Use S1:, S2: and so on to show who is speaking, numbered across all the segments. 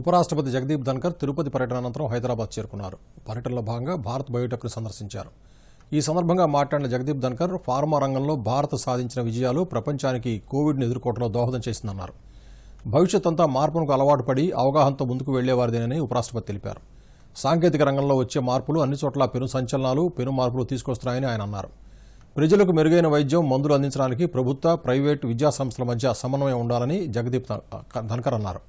S1: ఉపరాష్ట్రపతి జగదీప్ ధన్కర్ తిరుపతి పర్యటన అనంతరం హైదరాబాద్ చేరుకున్నారు. పర్యటనలో భాగంగా భారత్ బయోటెక్ను సందర్శించారు. ఈ సందర్భంగా మాట్లాడిన జగదీప్ ధన్కర్ ఫార్మా రంగంలో భారత్ సాధించిన విజయాలు ప్రపంచానికి కోవిడ్ను ఎదుర్కోవడంలో దోహదం చేసిందన్నారు. భవిష్యత్ అంతా మార్పునకు అలవాటు పడి అవగాహనతో ముందుకు వెళ్ళేవారిదేనని ఉపరాష్ట్రపతి తెలిపారు. సాంకేతిక రంగంలో వచ్చే మార్పులు అన్ని చోట్ల పెను సంచలనాలు పెను మార్పులు తీసుకొస్తున్నాయని ఆయన అన్నారు. ప్రజలకు మెరుగైన వైద్యం మందులు అందించడానికి ప్రభుత్వ ప్రైవేటు విద్యా సంస్థల మధ్య సమన్వయం ఉండాలని జగదీప్ ధన్కర్ అన్నారు.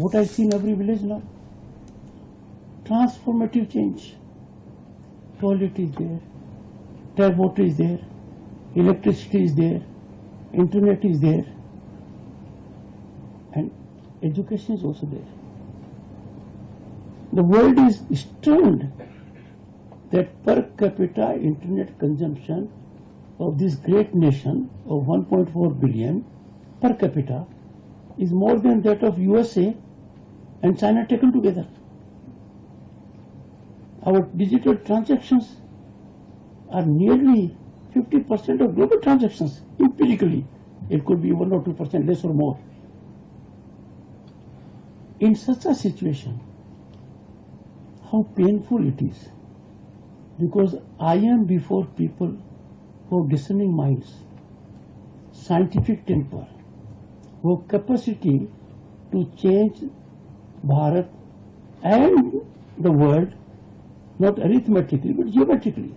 S2: What I see in every village now? Transformative change. Toilet is there, tap water is there, electricity is there, internet is there, and education is also there. The world is stunned that per capita internet consumption of this great nation of 1.4 billion per capita is more than that of USA and China taken together. Our digital transactions are nearly 50% of global transactions empirically. It could be 1 or 2% less or more. In such a situation, how painful it is because I am before people who have discerning minds, scientific temper, who have capacity to change Bharat and the world, not arithmetically but geometrically.